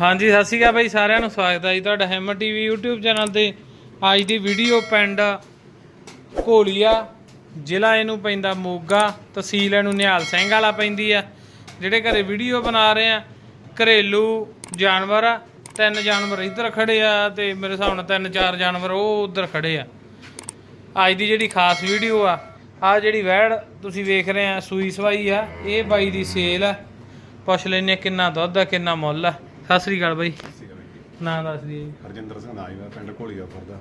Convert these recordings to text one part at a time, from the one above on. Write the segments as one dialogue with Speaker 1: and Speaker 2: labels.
Speaker 1: ਹਾਂਜੀ, ਸਤਿ ਸ਼੍ਰੀ ਅਕਾਲ ਬਾਈ, ਸਾਰਿਆਂ ਨੂੰ ਸਵਾਗਤ ਹੈ ਜੀ ਤੁਹਾਡਾ ਹੈਮਰ ਟੀਵੀ YouTube ਚੈਨਲ ਤੇ। ਅੱਜ ਦੀ ਵੀਡੀਓ ਪਿੰਡ ਘੋਲੀਆ, ਜ਼ਿਲ੍ਹਾ ਇਹਨੂੰ ਪੈਂਦਾ ਮੋਗਾ, ਤਹਿਸੀਲ ਇਹਨੂੰ ਨਿਹਾਲ ਸਿੰਘ ਵਾਲਾ ਪੈਂਦੀ ਆ। ਜਿਹੜੇ ਘਰੇ ਵੀਡੀਓ ਬਣਾ ਰਹੇ ਆ, ਘਰੇਲੂ ਜਾਨਵਰ ਆ, ਤਿੰਨ ਜਾਨਵਰ ਇੱਧਰ ਖੜੇ ਆ ਤੇ ਮੇਰੇ ਹਿਸਾਬ ਨਾਲ ਤਿੰਨ ਚਾਰ ਜਾਨਵਰ ਉਹ ਉੱਧਰ ਖੜੇ ਆ। ਅੱਜ ਦੀ ਜਿਹੜੀ ਖਾਸ ਵੀਡੀਓ ਆ ਆ ਜਿਹੜੀ ਵੈੜ ਤੁਸੀਂ ਵੇਖ ਰਹੇ ਆ, ਸੂਈ ਸਵਾਈ ਆ, ਇਹ ਬਾਈ ਦੀ ਸੇਲ ਆ। ਪੁੱਛ ਲੈਨੇ ਕਿੰਨਾ ਦੁੱਧ ਆ, ਕਿੰਨਾ ਮੁੱਲ ਆ। ਸਤਿ ਸ੍ਰੀ ਅਕਾਲ ਬਾਈ।
Speaker 2: ਸੀਗਾ ਬਈ
Speaker 1: ਨਾਂ ਦੱਸ ਜੀ।
Speaker 2: ਹਰਜਿੰਦਰ ਸਿੰਘ ਨਾਈ ਦਾ ਪਿੰਡ ਘੋਲੀਆ ਫਰਦਾ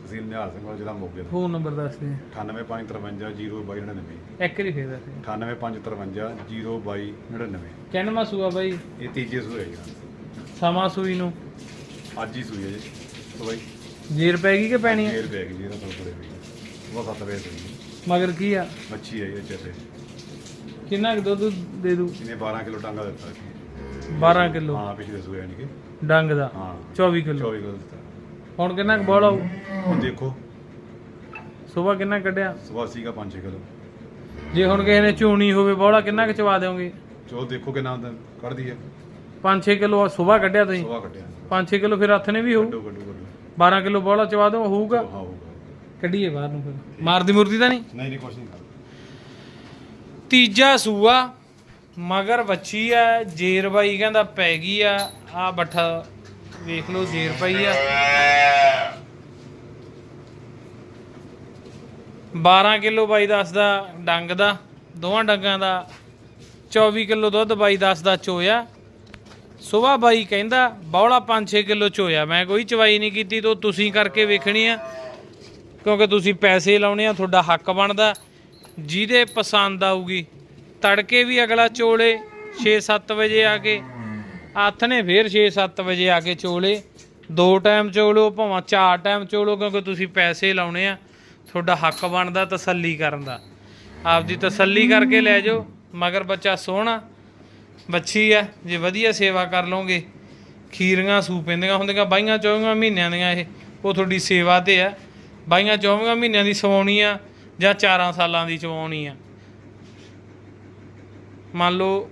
Speaker 2: ਤਹਿਸੀਲ ਨਿਹਾਲ ਸਿੰਘ ਵਾਲਾ ਜ਼ਿਲ੍ਹਾ ਮੋਗੇ ਦਾ
Speaker 1: ਫੋਨ ਨੰਬਰ ਦੱਸ ਦੇ।
Speaker 2: 9853502299
Speaker 1: ਇੱਕ ਵਾਰੀ ਫੇਰ ਦੱਸ ਦੇ।
Speaker 2: 9853502299
Speaker 1: ਕਿੰਨਵਾਂ ਸੂਆ ਬਾਈ?
Speaker 2: ਇਹ ਤੀਜੇ ਸੂਏ ਹੈ ਜੀ।
Speaker 1: ਸਮਾਂ ਸੂਈ ਨੂੰ।
Speaker 2: ਅੱਜ ਹੀ ਸੂਈ ਹੈ ਜੀ। ਸੋ ਬਾਈ।
Speaker 1: ਜੀਰ ਪੈ ਗਈ ਕਿ ਪੈਣੀ ਆ?
Speaker 2: ਫੇਰ ਬੈਗ ਜੀ ਇਹਦਾ ਤੋਂ ਵੀ ਉਹ 7 ਵਜੇ ਸੂਈ
Speaker 1: ਮਗਰ ਕੀ ਆ?
Speaker 2: ਮੱਛੀ ਹੈ ਇਹ ਚੱਲੇ।
Speaker 1: ਕਿੰਨਾ ਕੁ ਦੁੱਧ ਦੇ ਦੂ?
Speaker 2: ਇਹਨੇ 12 ਕਿਲੋ ਟਾਂਗਾ ਦਿੱਤਾ ਸੀ।
Speaker 1: 12 ਕਿਲੋ।
Speaker 2: ਹਾਂ ਪਿਛਲੇ ਸੂਏ ਯਾਨੀ ਕਿ।
Speaker 1: ਡੰਗ ਦਾ।
Speaker 2: ਹਾਂ।
Speaker 1: 24 ਕਿਲੋ।
Speaker 2: 24 ਕਿਲੋ ਦਿੱਤਾ।
Speaker 1: ਹੁਣ ਕਿੰਨਾ ਕੁ ਬੋਲ ਆਊ?
Speaker 2: ਹੁਣ ਦੇਖੋ।
Speaker 1: ਸਵੇਰ ਕਿੰਨਾ ਕੱਢਿਆ?
Speaker 2: ਸਵਾ ਸੀਗਾ 5 ਕਿਲੋ।
Speaker 1: ਜੇ ਹੁਣ ਕਿਸੇ ਨੇ ਚੂਣੀ ਹੋਵੇ ਬੋਲਾ ਕਿੰਨਾ ਕੁ ਚਵਾ ਦਿਓਗੇ?
Speaker 2: ਚੋ ਦੇਖੋ ਕਿੰਨਾ ਹੁੰਦਾ ਕੱਢਦੀ ਹੈ।
Speaker 1: 5-6 ਕਿਲੋ ਸਵੇਰ ਕੱਢਿਆ ਤੁਸੀਂ?
Speaker 2: ਸਵਾ ਕੱਢਿਆ।
Speaker 1: 5-6 ਕਿਲੋ ਫਿਰ ਹੱਥ ਨੇ ਵੀ ਹੋਊ?
Speaker 2: ਕੱਢੋ ਕੱਢੋ ਕੱਢੋ।
Speaker 1: 12 ਕਿਲੋ ਬੋਲਾ ਚਵਾ ਦਿਓ ਹੋਊਗਾ?
Speaker 2: ਹਾਂ ਹੋਊਗਾ।
Speaker 1: ਕੱਢੀਏ ਬਾਹਰ ਨੂੰ ਫਿਰ। ਮਾਰਦੀ ਮੁਰਦੀ ਤਾਂ ਨਹੀਂ?
Speaker 2: ਨਹੀਂ ਨਹੀਂ ਕੁਛ ਨਹੀਂ।
Speaker 1: ਤੀਜਾ ਸੂਆ। ਮਗਰ ਵੱਛੀ ਆ, ਜੇਰ ਬਾਈ ਕਹਿੰਦਾ ਪੈ ਗਈ ਆ। ਆ ਬੱਠਾ ਵੇਖ ਲਓ, ਜੇਰ ਪਈ ਆ। 12 ਕਿਲੋ ਬਾਈ ਦੱਸਦਾ ਡੰਗ ਦਾ, ਦੋਵਾਂ ਡੰਗਾਂ ਦਾ। 24 ਕਿਲੋ ਦੁੱਧ ਬਾਈ ਦੱਸਦਾ ਚੋਇਆ। ਸੁਬਾ ਬਾਈ ਕਹਿੰਦਾ, ਬੌਲਾ 5-6 ਕਿਲੋ ਚੋਇਆ। ਮੈਂ ਕੋਈ ਚਵਾਈ ਨਹੀਂ ਕੀਤੀ ਤੋ ਤੁਸੀਂ ਕਰਕੇ ਵੇਖਣੀ ਆ। ਕਿਉਂਕਿ ਤੁਸੀਂ ਪੈਸੇ ਲਾਉਣੇ ਆ, ਤੁਹਾਡਾ ਹੱਕ ਬਣਦਾ। ਜਿਹਦੇ ਪਸੰਦ ਆਊਗੀ ਤੜਕੇ ਵੀ ਅਗਲਾ ਚੋਲੇ 6-7 ਵਜੇ ਆ ਕੇ। ਹੱਥ ਨੇ ਫੇਰ 6-7 ਵਜੇ ਆ ਕੇ ਚੋਲੇ। ਦੋ ਟਾਈਮ ਚੋਲੋ, ਭਾਵੇਂ ਚਾਰ ਟਾਈਮ ਚੋਲੋ, ਕਿਉਂਕਿ ਤੁਸੀਂ ਪੈਸੇ ਲਾਉਣੇ ਆ। ਤੁਹਾਡਾ ਹੱਕ ਬਣਦਾ ਤਸੱਲੀ ਕਰਨ ਦਾ। ਆਪਦੀ ਤਸੱਲੀ ਕਰਕੇ ਲੈ ਜਾਓ, ਮਗਰ ਬੱਚਾ ਸੋਹਣਾ ਬੱਚੀ ਆ, ਜੇ ਵਧੀਆ ਸੇਵਾ ਕਰ ਲਓਗੇ। ਖੀਰੀਆਂ ਸੂ ਪੈਂਦੀਆਂ ਹੁੰਦੀਆਂ, ਬਾਈਆਂ 24 ਮਹੀਨਿਆਂ ਦੀਆਂ ਇਹ, ਉਹ ਤੁਹਾਡੀ ਸੇਵਾ ਤੇ ਆ। ਬਾਈਆਂ 24 ਮਹੀਨਿਆਂ ਦੀ ਸਵਾਉਣੀ ਆ ਜਾਂ 4 ਸਾਲਾਂ ਦੀ ਚਵਾਉਣੀ ਆ? ਮੰਨ ਲਓ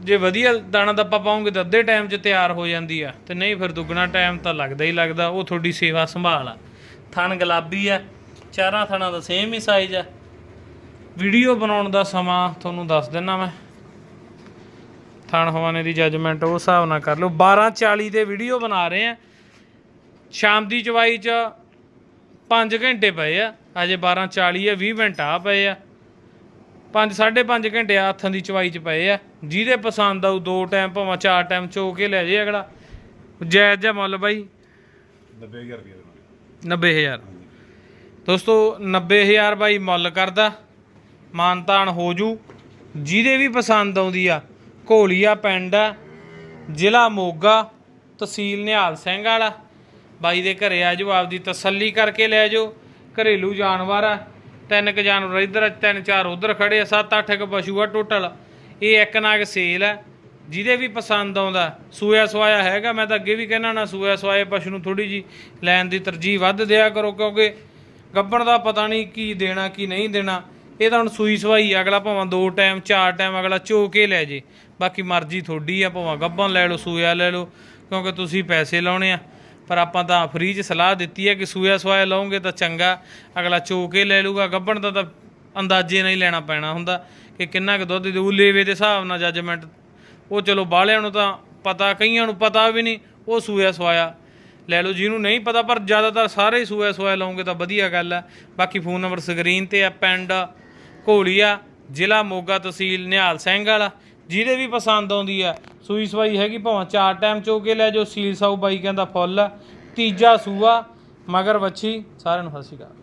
Speaker 1: ਜੇ ਵਧੀਆ ਦਾਣਾ ਦੱਪਾ ਪਾਉਂਗੇ ਤਾਂ ਅੱਧੇ ਟਾਈਮ 'ਚ ਤਿਆਰ ਹੋ ਜਾਂਦੀ ਆ, ਤੇ ਨਹੀਂ ਫਿਰ ਦੁੱਗਣਾ ਟਾਈਮ ਤਾਂ ਲੱਗਦਾ ਹੀ ਲੱਗਦਾ, ਉਹ ਤੁਹਾਡੀ ਸੇਵਾ ਸੰਭਾਲ ਆ। ਥਣ ਗੁਲਾਬੀ ਆ, ਚਾਰਾਂ ਥਣਾਂ ਦਾ ਸੇਮ ਹੀ ਸਾਈਜ਼ ਆ। ਵੀਡੀਓ ਬਣਾਉਣ ਦਾ ਸਮਾਂ ਤੁਹਾਨੂੰ ਦੱਸ ਦਿੰਨਾ ਮੈਂ। ਥਣ ਹਵਾਨੇ ਦੀ ਜੱਜਮੈਂਟ ਉਹ ਹਿਸਾਬ ਨਾਲ ਕਰ ਲਓ। 12:40 ਦੇ ਵੀਡੀਓ ਬਣਾ ਰਹੇ ਆ। ਸ਼ਾਮ ਦੀ ਚਵਾਈ 'ਚ 5 ਘੰਟੇ ਪਏ ਆ ਅਜੇ 12:40 ਆ 20 ਮਿੰਟ ਆ ਪਏ ਆ। 5 5.5 ਘੰਟੇ ਆ ਹੱਥਾਂ ਦੀ ਚਵਾਈ 'ਚ ਪਏ ਆ। ਜਿਹਦੇ ਪਸੰਦ ਆਊ ਦੋ ਟਾਈਮ ਭਾਵੇਂ ਚਾਰ ਟਾਈਮ ਚੋ ਕੇ ਲੈ ਜੇ ਅਗਲਾ। ਜਾਇਜ਼ ਜਿਹਾ ਮੁੱਲ ਬਾਈ।
Speaker 2: 90000 ਰੁਪਏ ਦੇ
Speaker 1: 90000 ਦੋਸਤੋ 90000 ਬਾਈ ਮੁੱਲ ਕਰਦਾ। ਮਾਨਤਾਨ ਹੋ ਜੂ। ਜਿਹਦੇ ਵੀ ਪਸੰਦ ਆਉਂਦੀ ਆ ਘੋਲੀਆ ਪਿੰਡ ਆ ਜ਼ਿਲ੍ਹਾ ਮੋਗਾ ਤਹਿਸੀਲ ਨਿਹਾਲ ਸਿੰਘ ਵਾਲਾ। ਬਾਈ ਦੇ ਘਰੇ ਆ ਜਾਓ ਆਪਦੀ ਤਸੱਲੀ ਕਰਕੇ ਲੈ ਜਾਓ। ਘਰੇਲੂ ਜਾਨਵਰ ਆ। ਤਿੰਨ ਕ ਜਾਨਵਰ ਇੱਧਰ, ਤਿੰਨ ਚਾਰ ਉਧਰ ਖੜੇ ਆ, ਸੱਤ ਅੱਠ ਕ ਪਸ਼ੂ ਆ ਟੋਟਲ। ਇਹ ਇੱਕ ਨਾਗ ਸੇਲ ਹੈ ਜਿਹਦੇ ਵੀ ਪਸੰਦ ਆਉਂਦਾ, ਸੂਇਆ ਸਵਾਇਆ ਹੈਗਾ, ਮੈਂ ਤਾਂ ਅੱਗੇ ਵੀ ਕਹਿਣਾ ਨਾ ਸੂਆ ਸਵਾਏ ਪਸ਼ੂ ਨੂੰ ਥੋੜੀ ਜੀ ਲੈਣ ਦੀ ਤਰਜੀਹ ਵੱਧ ਦਿਆ ਕਰੋ, ਕਿਉਂਕਿ ਗੱਬਣ ਦਾ ਪਤਾ ਨਹੀਂ ਕੀ ਦੇਣਾ, ਕੀ ਨਹੀਂ ਦੇਣਾ। ਇਹ ਤਾਂ ਹੁਣ ਸੂਈ ਸਵਾਈ ਅਗਲਾ ਭਾਵੇਂ ਦੋ ਟਾਈਮ, ਚਾਰ ਟਾਈਮ, ਅਗਲਾ ਚੋ ਕੇ ਲੈ ਜੇ। ਬਾਕੀ ਮਰਜ਼ੀ ਤੁਹਾਡੀ ਆ, ਭਾਵੇਂ ਗੱਬਣ ਲੈ ਲਓ ਸੂਆ ਲੈ ਲਓ, ਕਿਉਂਕਿ ਤੁਸੀਂ ਪੈਸੇ ਲਾਉਣੇ ਆ। ਪਰ ਆਪਾਂ ਤਾਂ ਫ੍ਰੀ 'ਚ ਸਲਾਹ ਦਿੱਤੀ ਹੈ ਕਿ ਸੂਆ ਸਵਾਇਆ ਲਾਉਂਗੇ ਤਾਂ ਚੰਗਾ। ਅਗਲਾ ਚੋ ਕੇ ਲੈ ਲੂਗਾ ਗੱਭਣ ਦਾ ਤਾਂ ਅੰਦਾਜ਼ੇ ਨਹੀਂ ਲੈਣਾ ਪੈਣਾ ਹੁੰਦਾ ਕਿ ਕਿੰਨਾ ਕੁ ਦੁੱਧ ਦੇਊ ਲੇਵੇ ਦੇ ਹਿਸਾਬ ਨਾਲ ਜੱਜਮੈਂਟ ਉਹ ਚਲੋ ਬਾਹਲਿਆਂ ਨੂੰ ਤਾਂ ਪਤਾ, ਕਈਆਂ ਨੂੰ ਪਤਾ ਵੀ ਨਹੀਂ, ਉਹ ਸੂਆ ਸਵਾਇਆ। ਲੈ ਲਓ ਜਿਹਨੂੰ ਨਹੀਂ ਪਤਾ, ਪਰ ਜ਼ਿਆਦਾਤਰ ਸਾਰੇ ਸੂਆ ਸਵਾਇਆ ਲਾਉਂਗੇ ਤਾਂ ਵਧੀਆ ਗੱਲ ਹੈ। ਬਾਕੀ ਫੋਨ ਨੰਬਰ ਸਕਰੀਨ ਤੇ ਆ ਪਿੰਡ ਘੋਲੀਆ, ਜ਼ਿਲ੍ਹਾ ਮੋਗਾ ਤਹਿਸੀਲ ਨਿਹਾਲ ਸਿੰਘ ਵਾਲਾ। ਜਿਹਦੇ ਵੀ ਪਸੰਦ ਆਉਂਦੀ ਆ, ਸੂਈ ਸਵਾਈ ਹੈਗੀ ਭਾਵੇਂ ਚਾਰ ਟਾਈਮ ਚੋ ਕੇ ਲੈ ਜਾਓ, ਸੀਲ ਸਾਊ ਬਾਈ ਕਹਿੰਦਾ ਫੁੱਲ ਤੀਜਾ ਸੂਆ, ਮਗਰ ਵੱਛੀ, ਸਾਰਿਆਂ ਨੂੰ ਸਤਿ ਸ਼੍ਰੀ ਅਕਾਲ।